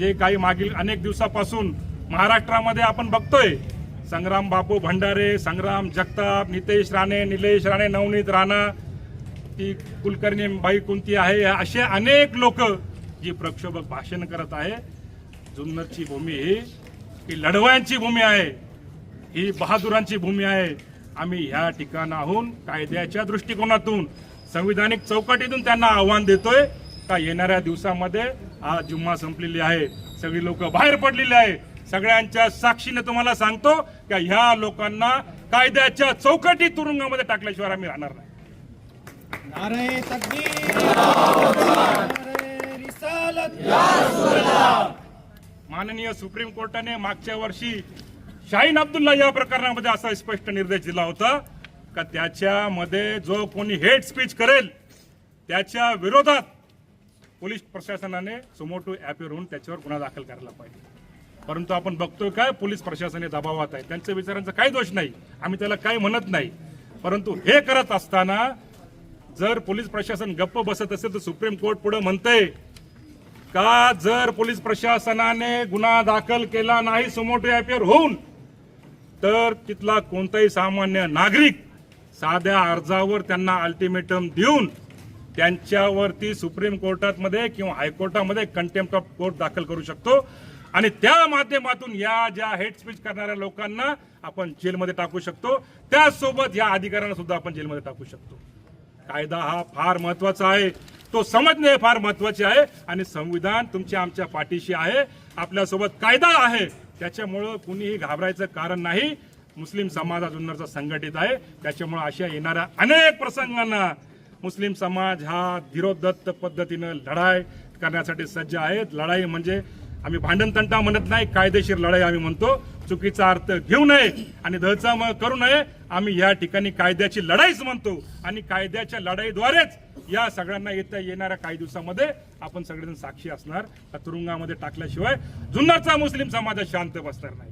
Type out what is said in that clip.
जे काही मागील अनेक दिवसापासून महाराष्ट्रामध्ये आपण बघतोय संग्राम बापू भंडारे संग्राम जगताप नितेश राणे निलेश राणे नवनीत राणा ती कुलकर्णी बाई कोणती आहे असे अनेक लोक जी प्रक्षोभक भाषण करत आहे. जुन्नरची भूमी ही ही लढवयांची भूमी आहे ही बहादुरांची भूमी आहे. आम्ही ह्या ठिकाणाहून कायद्याच्या दृष्टिकोनातून संविधानिक चौकटीतून त्यांना आव्हान देतोय. का येणाऱ्या दिवसामध्ये आज जुम्मा संपलेली आहे. सगळी लोक बाहेर पडलेली आहे. सगळ्यांच्या साक्षीने तुम्हाला सांगतो की ह्या लोकांना कायद्याच्या चौकटी तुरुंगामध्ये टाकल्याशिवाय आम्ही राहणार नाही. माननीय सुप्रीम कोर्टाने मागच्या वर्षी शाहीन अब्दुल्ला या प्रकरणामध्ये असा स्पष्ट निर्देश दिला होता का त्याच्यामध्ये जो कोणी हेट स्पीच करेल त्याच्या विरोधात पोलीस प्रशासनाने सुमोटो ॲपवर होऊन त्याच्यावर गुन्हा दाखल करायला पाहिजे. परंतु आपण बघतोय काय पोलीस प्रशासन हे दबावात आहे. त्यांच्या विचारांचा काही दोष नाही. आम्ही त्याला काही म्हणत नाही. परंतु हे करत असताना जर पोलीस प्रशासन गप्प बसत असेल तर सुप्रीम कोर्ट पुढे म्हणतंय का जर पोलीस प्रशासनाने गुन्हा दाखल केला नाही सुमोटो ॲपवर होऊन तर तिथला कोणताही सामान्य नागरिक साध्या अर्जावर त्यांना अल्टिमेटम देऊन त्यांच्यावरती सुप्रीम कोर्टामध्ये किंवा हायकोर्टामध्ये कंटेम्प्ट ऑफ कोर्ट दाखल करू शकतो. आणि त्या माध्यमातून या ज्या हेट स्पीच करणाऱ्या लोकांना आपण जेलमध्ये टाकू शकतो. त्याचसोबत या अधिकाऱ्यांना सुद्धा आपण जेलमध्ये टाकू शकतो. कायदा हा फार महत्त्वाचा आहे. तो समजणे हे फार महत्त्वाचे आहे. आणि संविधान तुमच्या आमच्या पाठीशी आहे. आपल्यासोबत कायदा आहे. त्याच्यामुळं कुणीही घाबरायचं कारण नाही. मुस्लिम समाज हा जुन्नरचा संघटित आहे. त्याच्यामुळं अशा येणाऱ्या अनेक प्रसंगांना मुस्लिम समाज हा धीरोदत्त पद्धतीनं लढाई करण्यासाठी सज्ज आहेत. लढाई म्हणजे आम्ही भांडणतंटा म्हणत नाही कायदेशीर लढाई आम्ही म्हणतो. चुकीचा अर्थ घेऊ नये आणि दहचा करू नये. आम्ही या ठिकाणी कायद्याची लढाईच म्हणतो आणि कायद्याच्या लढाईद्वारेच या सगळ्यांना येत्या येणाऱ्या काही दिवसामध्ये आपण सगळेजण साक्षी असणार तुरुंगामध्ये टाकल्याशिवाय जुन्नरचा मुस्लिम समाज शांत बसणार नाही.